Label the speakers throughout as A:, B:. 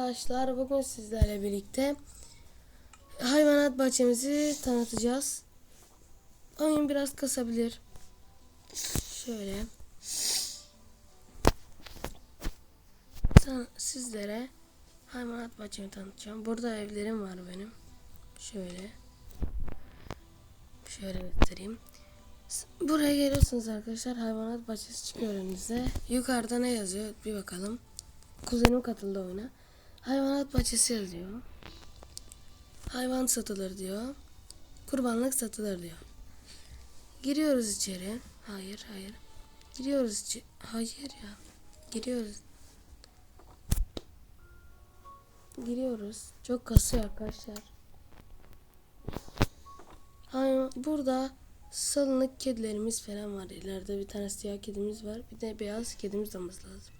A: Arkadaşlar bugün sizlerle birlikte hayvanat bahçemizi tanıtacağız. Oyun biraz kasabilir. Şöyle. Sizlere hayvanat bahçemi tanıtacağım. Burada evlerim var benim. Şöyle. Şöyle göstereyim. Buraya geliyorsunuz arkadaşlar. Hayvanat bahçesi çıkıyor önünüze. Yukarıda ne yazıyor? Bir bakalım. Kuzenim katıldı oyuna. Hayvanat bahçesi yazıyor. Hayvan satılır diyor. Kurbanlık satılır diyor. Giriyoruz içeri. Hayır, hayır. Giriyoruz içeri. Hayır ya. Giriyoruz. Giriyoruz. Çok kasıyor arkadaşlar. Hayvan, burada salınık kedilerimiz falan var. İleride bir tane siyah kedimiz var. Bir de beyaz kedimiz olması lazım.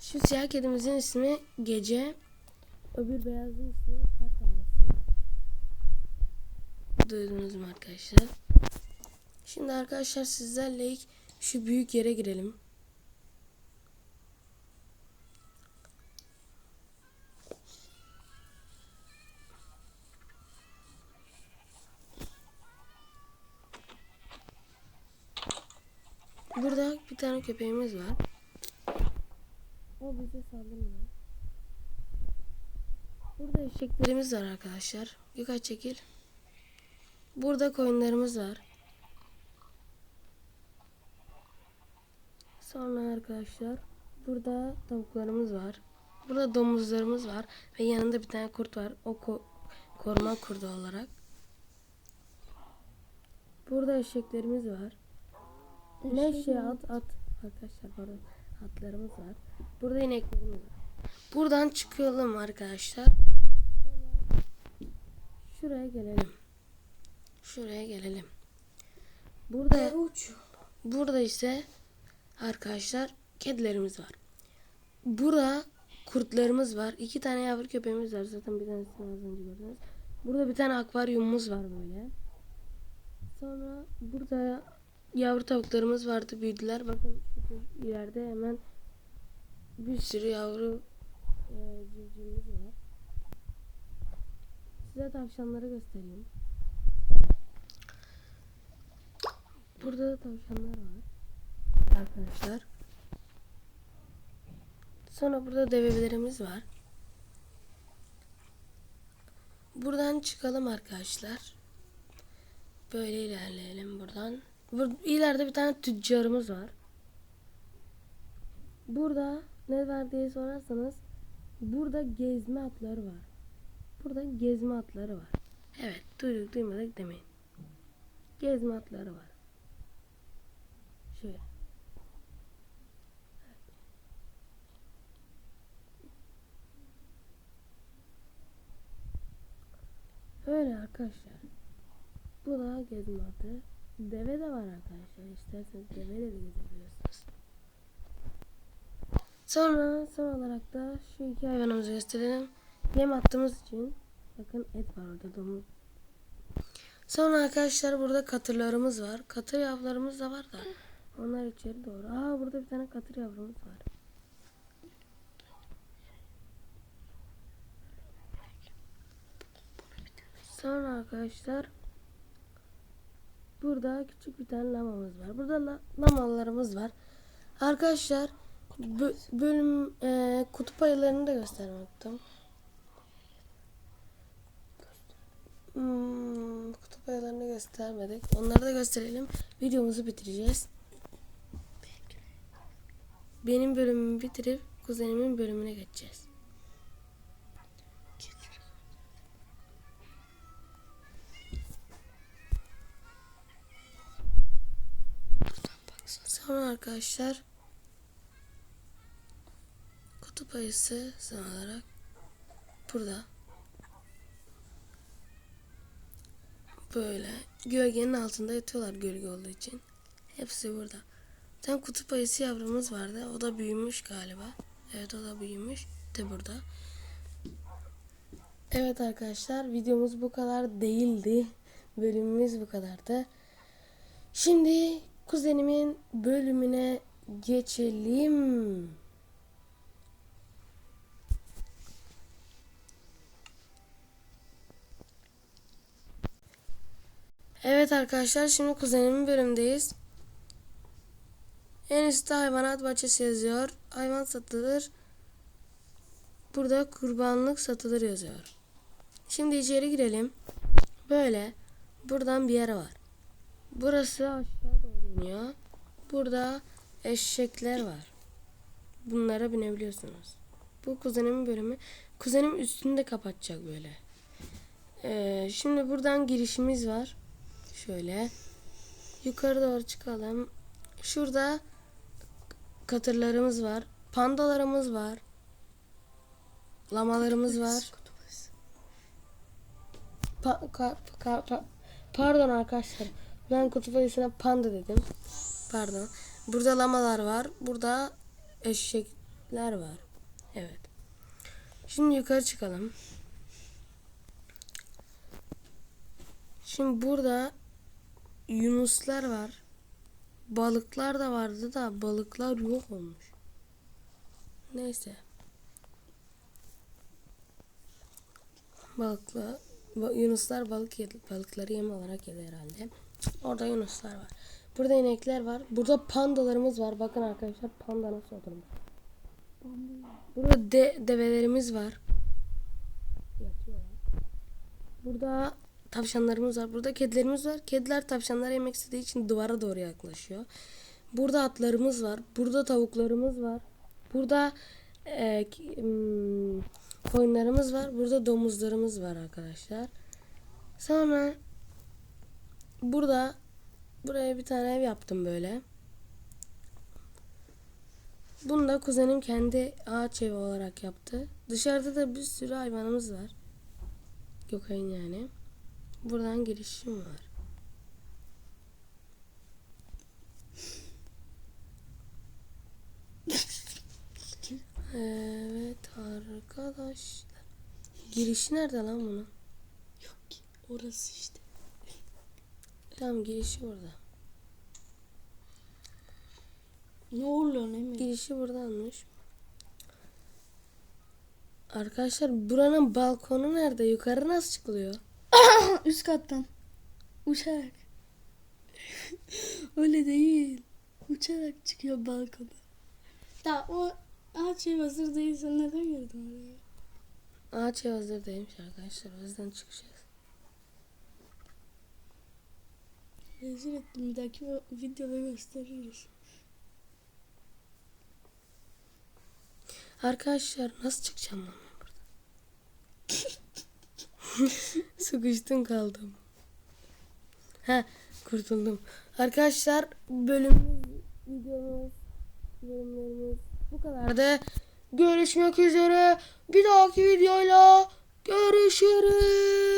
A: Şu siyah kedimizin ismi Gece. Öbür beyazın ismi Kar Tanesi. Duydunuz mu arkadaşlar? Şimdi arkadaşlar sizlerle ilk şu büyük yere girelim. Burada bir tane köpeğimiz var. O bize saldırmıyor. Burada eşeklerimiz var arkadaşlar. Birkaç çekil. Burada koyunlarımız var. Sonra arkadaşlar burada tavuklarımız var. Burada domuzlarımız var ve yanında bir tane kurt var. O ko- koruma kurdu olarak. Burada eşeklerimiz var. Ne şey at at arkadaşlar pardon atlarımız var. Burada ineklerimiz var. Buradan çıkalım arkadaşlar. Şuraya gelelim. Şuraya gelelim. Burada burada ise arkadaşlar kedilerimiz var. Burada kurtlarımız var. İki tane yavru köpeğimiz var. Zaten bir tanesini az önce gördünüz. Burada bir tane akvaryumumuz var böyle. Sonra burada yavru tavuklarımız vardı. Büyüdüler. Bakın ileride hemen bir sürü yavru e, civcivimiz var. Size tavşanları göstereyim. Burada da tavşanlar var. Arkadaşlar. Sonra burada develerimiz var. Buradan çıkalım arkadaşlar. Böyle ilerleyelim buradan. Bur ileride bir tane tüccarımız var. Burada ne var diye sorarsanız burada gezme atları var. Burada gezme atları var. Evet duyduk duymadık demeyin. Gezme atları var. Şöyle. Öyle arkadaşlar. Bu da gezme atı. Deve de var arkadaşlar. İsterseniz deveyle de gezebilirsiniz. Sonra son olarak da şu iki hayvanımızı gösterelim. Yem attığımız için bakın et var orada domuz. Sonra arkadaşlar burada katırlarımız var. Katır yavrularımız da var da. Onlar içeri doğru. Aa burada bir tane katır yavrumuz var. Sonra arkadaşlar burada küçük bir tane lamamız var. Burada la- lamalarımız var. Arkadaşlar bö- bölüm e, kutup ayılarını da göstermektim. Hmm, kutup ayılarını göstermedik. Onları da gösterelim. Videomuzu bitireceğiz. Benim bölümümü bitirip kuzenimin bölümüne geçeceğiz. Arkadaşlar kutup ayısı son olarak burada böyle gölgenin altında yatıyorlar gölge olduğu için. Hepsi burada. Tane kutup ayısı yavrumuz vardı. O da büyümüş galiba. Evet o da büyümüş. De burada. Evet arkadaşlar videomuz bu kadar değildi. Bölümümüz bu kadardı. Şimdi kuzenimin bölümüne geçelim. Evet arkadaşlar şimdi kuzenimin bölümdeyiz. En üstte hayvanat bahçesi yazıyor. Hayvan satılır. Burada kurbanlık satılır yazıyor. Şimdi içeri girelim. Böyle buradan bir yer var. Burası aşağı iniyor. Burada eşekler var. Bunlara binebiliyorsunuz. Bu kuzenimin bölümü. Kuzenim üstünü de kapatacak böyle. Ee, şimdi buradan girişimiz var. Şöyle. Yukarı doğru çıkalım. Şurada katırlarımız var. Pandalarımız var. Lamalarımız var. Pa- ka- ka- pa- pardon arkadaşlar. Ben kutup ayısına panda dedim. Pardon. Burada lamalar var. Burada eşekler var. Evet. Şimdi yukarı çıkalım. Şimdi burada yunuslar var. Balıklar da vardı da balıklar yok olmuş. Neyse. Balıkla ba- yunuslar balık yedi, balıkları yem olarak yedi herhalde. Orada yunuslar var. Burada inekler var. Burada pandalarımız var. Bakın arkadaşlar panda nasıl oturmuş. Burada de, develerimiz var. Burada tavşanlarımız var. Burada kedilerimiz var. Kediler tavşanları yemek istediği için duvara doğru yaklaşıyor. Burada atlarımız var. Burada tavuklarımız var. Burada e, hmm, koyunlarımız var. Burada domuzlarımız var arkadaşlar. Sonra burada buraya bir tane ev yaptım böyle. Bunu da kuzenim kendi ağaç evi olarak yaptı. Dışarıda da bir sürü hayvanımız var. Gökay'ın yani. Buradan girişim var. Evet arkadaşlar. Girişi nerede lan bunun?
B: Yok ki. Orası işte.
A: Tamam girişi burada.
B: Ne oluyor ne mi?
A: Girişi buradanmış. Arkadaşlar buranın balkonu nerede? Yukarı nasıl çıkılıyor?
B: Üst kattan. Uçarak. Öyle değil. Uçarak çıkıyor balkona. Ya o ağaç ev hazır değilse neden girdin oraya?
A: Ağaç ev hazır değilmiş arkadaşlar. O yüzden çıkacağız.
B: Rezil ettim. Bir dahaki videoda gösteririz.
A: Arkadaşlar nasıl çıkacağım ben buradan? Sıkıştım kaldım. Ha kurtuldum. Arkadaşlar bölüm videomuz bölümlerimiz bu kadardı. Görüşmek üzere. Bir dahaki videoyla görüşürüz.